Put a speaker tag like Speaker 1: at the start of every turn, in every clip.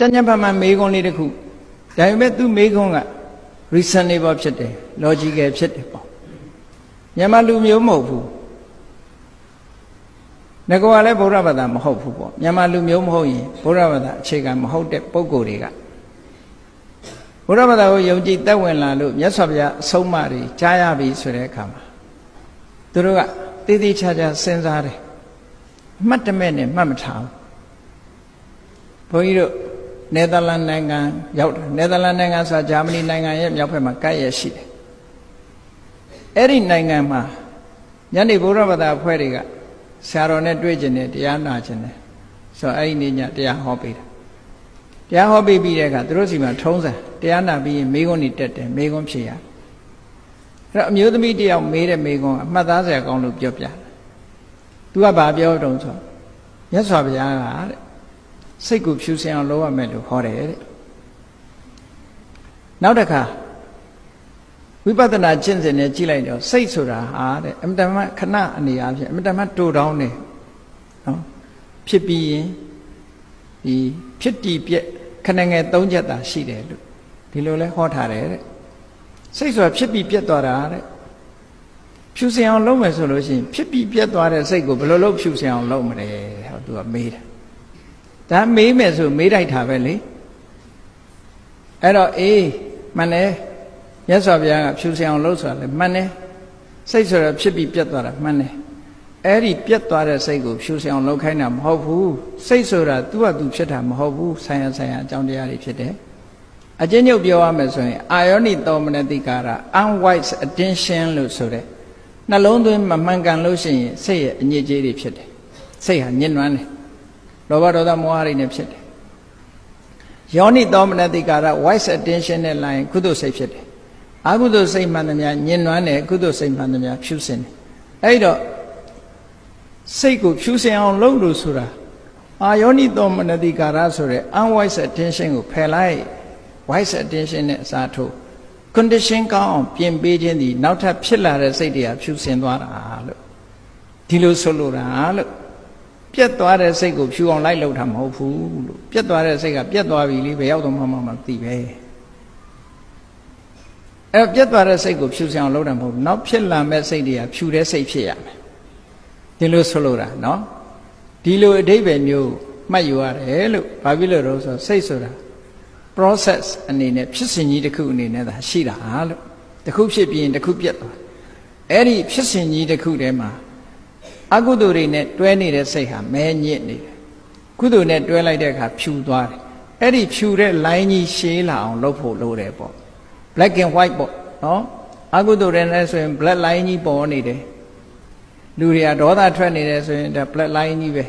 Speaker 1: ကြံ့ကြံ့ဖန်ဖန်မေးခွန်းလေးတစ်ခုဒါပေမဲ့သူမေးခွန်းက reasonable ဖြစ်တယ် logical ဖြစ်တယ်ပေါ့မြန်မာလူမျိုးမဟုတ်ဘူးငကောကလည်းဗုဒ္ဓဘာသာမဟုတ်ဘူးပေါ့မြန်မာလူမျိုးမဟုတ်ရင်ဗုဒ္ဓဘာသာအခြေခံမဟုတ်တဲ့ပုံကိုယ်တွေကဗုဒ္ဓဘာသာကိုယုံကြည်သက်ဝင်လာလို့မြတ်စွာဘုရားအဆုံးအမတွေကြားရပြီဆိုတဲ့အခါမှာသူတို့ကတည်တည်ချာချာစဉ်းစားတယ်အမှတ်တမဲ့နဲ့မှတ်မထားဘူးဘုန်းကြီးတို့ နယ်သာလန်နိုင်ငံရောက်တယ်နယ်သာလန်နိုင်ငံဆိုတာဂျာမနီနိုင်ငံရဲ့မြောက်ဘက်မှာကပ်ရရှိတယ်အဲ့ဒီနိုင်ငံမှာညနေဘုရားဘာသာအဖွဲ့တွေကဆရာတော်နဲ့တွေ့ကျင်တယ်တရားနာကျင်တယ်ဆိုတော့အဲ့ဒီနေ့ညတရားဟောပေးတယ်တရားဟောပေးပြီးတဲ့အခါသူတို့စီမှာထုံးစံတရားနာပြီးရင်မိကုန်းနေတက်တယ်မိကုန်းဖြေရအဲ့တော့အမျိုးသမီးတယောက်မေးတဲ့မိကုန်းအမှတ်သားစရာကောင်းလို့ပြောပြတယ်သူကဘာပြောတုံးဆိုမြတ်စွာဘုရားကတဲ့ စိတ်ကိုဖြူစင်အောင်လုပ်ရမယ်လို့ဟောတယ်တဲ့နောက်တစ်ခါဝိပဿနာကျင့်စဉ်နဲ့ကြည့်လိုက်တော့စိတ်ဆိုတာဟာတဲ့အမတမခဏအနေအားဖြင့်အမတမတူတောင်းတယ်နော်ဖြစ်ပြီးရင်ဒီဖြစ်တည်ပြက်ခဏငယ်၃ချက်သာရှိတယ်လို့ဒီလိုလဲဟောထားတယ်တဲ့စိတ်ဆိုတာဖြစ်ပြီးပြက်သွားတာတဲ့ဖြူစင်အောင်လုပ်မယ်ဆိုလို့ရှိရင်ဖြစ်ပြီးပြက်သွားတဲ့စိတ်ကိုဘယ်လိုလုပ်ဖြူစင်အောင်လုပ်မလဲဟောသူကမေးတယ် ဒါမေးမယ်ဆိုမေးလိုက်တာပဲလေအဲ့တော့အေးမှန်တယ်မြတ်စွာဘုရားကဖြူစင်အောင်လုပ်ဆိုတာလေမှန်တယ်စိတ်ဆိုတာဖြစ်ပြီးပြတ်သွားတာမှန်တယ်အဲ့ဒီပြတ်သွားတဲ့စိတ်ကိုဖြူစင်အောင်လုပ်ခိုင်းတာမဟုတ်ဘူးစိတ်ဆိုတာသူ့ဟာသူဖြစ်တာမဟုတ်ဘူးဆိုင်ရဆိုင်ရအကြောင်းတရားတွေဖြစ်တယ်အကျဉ်းချုပ်ပြောရမယ်ဆိုရင်အာယောနိသောမနတိကာရ unwise attention လို့ဆိုတဲ့နှလုံးသွင်းမမှန်ကန်လို့ရှိရင်စိတ်ရဲ့အညစ်အကြေးတွေဖြစ်တယ်စိတ်ဟာညှဉ်းနှွမ်းတယ် လောဘဒေါသမောဟတွေနဲ့ဖြစ်တယ်ယောနိသောမနတိကာရ wise attention နဲ့လာရင်ကုသိုလ်စိတ်ဖြစ်တယ်အကုသိုလ်စိတ်မှန်သမျှညှဉ်းနှွမ်းတယ်ကုသိုလ်စိတ်မှန်သမျှဖြူစင်တယ်အဲ့တော့စိတ်ကိုဖြူစင်အောင်လုပ်လို့ဆိုတာအာယောနိသောမနတိကာရဆိုတဲ့ unwise attention ကိုဖယ်လိုက် wise attention နဲ့အစားထိုး condition ကောင်းအောင်ပြင်ပေးခြင်းဒီနောက်ထပ်ဖြစ်လာတဲ့စိတ်တွေကဖြူစင်သွားတာလို့ဒီလိုဆိုလိုတာလို့ ပြက်သွားတဲ့စိတ်ကိုဖြူအောင်လိုက်လုပ်တာမဟုတ်ဘူးလို့ပြက်သွားတဲ့စိတ်ကပြက်သွားပြီလေဘယ်ရောက်တော့မှမမသိပဲအဲ့ပြက်သွားတဲ့စိတ်ကိုဖြူစင်အောင်လုပ်တာမဟုတ်ဘူးနောက်ဖြစ်လာမဲ့စိတ်တွေကဖြူတဲ့စိတ်ဖြစ်ရမယ်ဒီလိုဆိုလိုတာနော်ဒီလိုအဓိပ္ပာယ်မျိုးမှတ်ယူရတယ်လို့ဘာဖြစ်လို့တော့ဆိုစိတ်ဆိုတာ process အနေနဲ့ဖြစ်စဉ်ကြီးတစ်ခုအနေနဲ့သာရှိတာလို့တစ်ခုဖြစ်ပြီးရင်တစ်ခုပြတ်သွားအဲ့ဒီဖြစ်စဉ်ကြီးတစ်ခုထဲမှာ အကုသိုလ်တွေနဲ့တွဲနေတဲ့စိတ်ဟာမဲညစ်နေတယ်ကုသိုလ်နဲ့တွဲလိုက်တဲ့အခါဖြူသွားတယ်အဲ့ဒီဖြူတဲ့ line ကြီးရှည်လာအောင်လုပ်ဖို့လိုတယ်ပေါ့ black and white ပေါ့နော်အကုသိုလ်တွေနဲ့ဆိုရင် black line ကြီးပေါ်နေတယ်လူတွေကဒေါသထွက်နေတယ်ဆိုရင်ဒါ black line ကြီးပဲ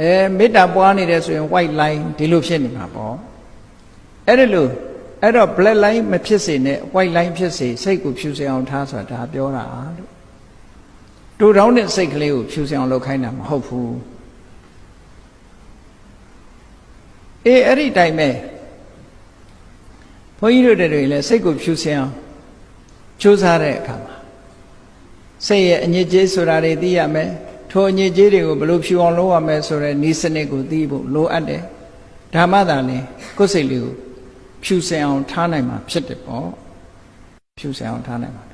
Speaker 1: အဲမေတ္တာပွားနေတယ်ဆိုရင် white line ဒီလိုဖြစ်နေမှာပေါ့အဲ့ဒါလို့အဲ့တော့ black line မဖြစ်စေနဲ့ white line ဖြစ်စေစိတ်ကိုဖြူစင်အောင်ထားဆိုတာဒါပြောတာလို့ တူတောင်းတဲ့စိတ်ကလေးကိုဖြူစင်အောင်လုပ်ခိုင်းတာမဟုတ်ဘူးအေးအဲ့ဒီတိုင်းပဲဘုန်းကြီးတို့တွေလည်းစိတ်ကိုဖြူစင်အောင်ကြိုးစားတဲ့အခါမှာစိတ်ရဲ့အညစ်အကြေးဆိုတာတွေသိရမယ်ထိုအညစ်အကြေးတွေကိုဘယ်လိုဖြူအောင်လုပ်ရမလဲဆိုတဲ့ဤစနစ်ကိုသိဖို့လိုအပ်တယ်ဓမ္မသာလည်းကိုယ်စိတ်လေးကိုဖြူစင်အောင်ထားနိုင်မှာဖြစ်တယ်ပေါ့ဖြူစင်အောင်ထားနိုင်မှာ